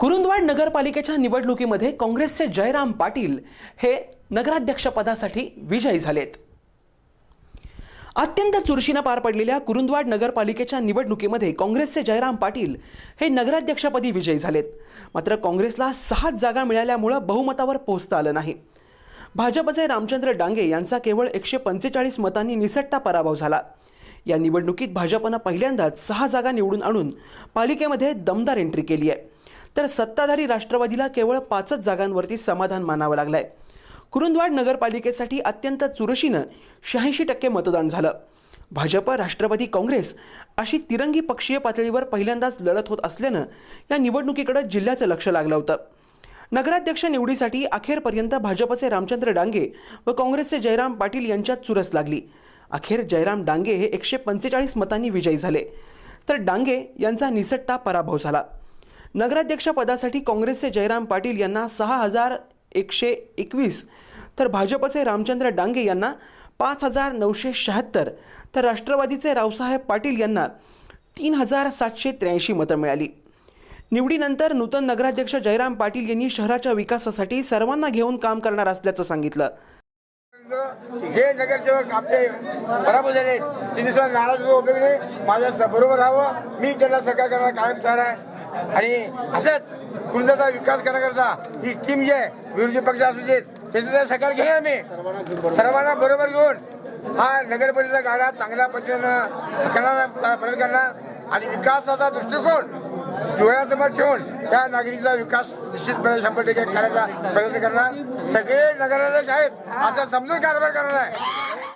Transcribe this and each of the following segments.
कुरुंदवाड नगरपालिकेच्या निवडणुकीमध्ये काँग्रेसचे जयराम पाटील हे नगराध्यक्षपदासाठी विजयी झालेत. अत्यंत चुरशीनं पार पडलेल्या कुरुंदवाड नगरपालिकेच्या निवडणुकीमध्ये काँग्रेसचे जयराम पाटील हे नगराध्यक्षपदी विजयी झालेत. मात्र काँग्रेसला सहाच जागा मिळाल्यामुळं बहुमतावर पोहोचता आलं नाही. भाजपचे रामचंद्र डांगे यांचा केवळ एकशे पंचेचाळीस मतांनी निसट्टा पराभव झाला. या निवडणुकीत भाजपनं पहिल्यांदाच सहा जागा निवडून आणून पालिकेमध्ये दमदार एंट्री केली आहे तर सत्ताधारी राष्ट्रवादीला केवळ पाचच जागांवरती समाधान मानावं लागलंय. कुरुंदवाड नगरपालिकेसाठी अत्यंत चुरशीनं शहाऐंशी टक्के मतदान झालं. भाजप राष्ट्रवादी काँग्रेस अशी तिरंगी पक्षीय पातळीवर पहिल्यांदाच लढत होत असल्यानं या निवडणुकीकडे जिल्ह्याचं लक्ष लागलं होतं. नगराध्यक्ष निवडीसाठी अखेरपर्यंत भाजपचे रामचंद्र डांगे व काँग्रेसचे जयराम पाटील यांच्यात चुरस लागली. अखेर जयराम डांगे हे एकशे पंचेचाळीस मतांनी विजयी झाले. तर डांगे यांचा निसट्टा पराभव झाला. नगराध्यक्षपदासाठी काँग्रेसचे जयराम पाटील यांना सहा हजार एकशे एकवीस तर भाजपचे रामचंद्र डांगे यांना पाच हजार नऊशे शहात्तर तर राष्ट्रवादीचे रावसाहेब पाटील यांना तीन हजार सातशे त्र्याऐंशी मतं मिळाली. निवडीनंतर नूतन नगराध्यक्ष जयराम पाटील यांनी शहराच्या विकासासाठी सर्वांना घेऊन काम करणार असल्याचं सांगितलं. जे नगरसेवक आपले पराभूत झाले त्यांनी सुद्धा नाराज होऊ माझ्या बरोबर राहावं. मी त्यांना सहकार्य करायला कायम तयार आहे. आणि असंच कुंदाचा विकास करण्याकरता ही टीम जी आहे विरोधी पक्ष असू देत त्याचा सहकार्य घेणार आम्ही. सर्वांना बरोबर घेऊन हा नगर परिषद गाड्या चांगल्या पद्धतीनं करणार परत करणार. आणि विकासाचा दृष्टिकोन डोळ्यासमोर ठेवून त्या नागरिकचा विकास निश्चितपणे शंभर टक्के करायचा प्रयत्न करणार. सगळे नगराध्यक्ष आहेत असं समजून कारभार करणार आहे.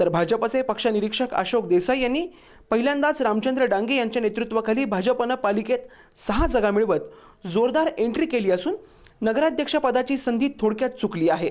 तर भाजपचे पक्षनिरीक्षक अशोक देसाई यांनी पहिल्यांदाच रामचंद्र डांगे यांच्या नेतृत्वाखाली भाजपनं पालिकेत सहा जागा मिळवत जोरदार एंट्री केली असून नगराध्यक्षपदाची संधी थोडक्यात चुकली आहे.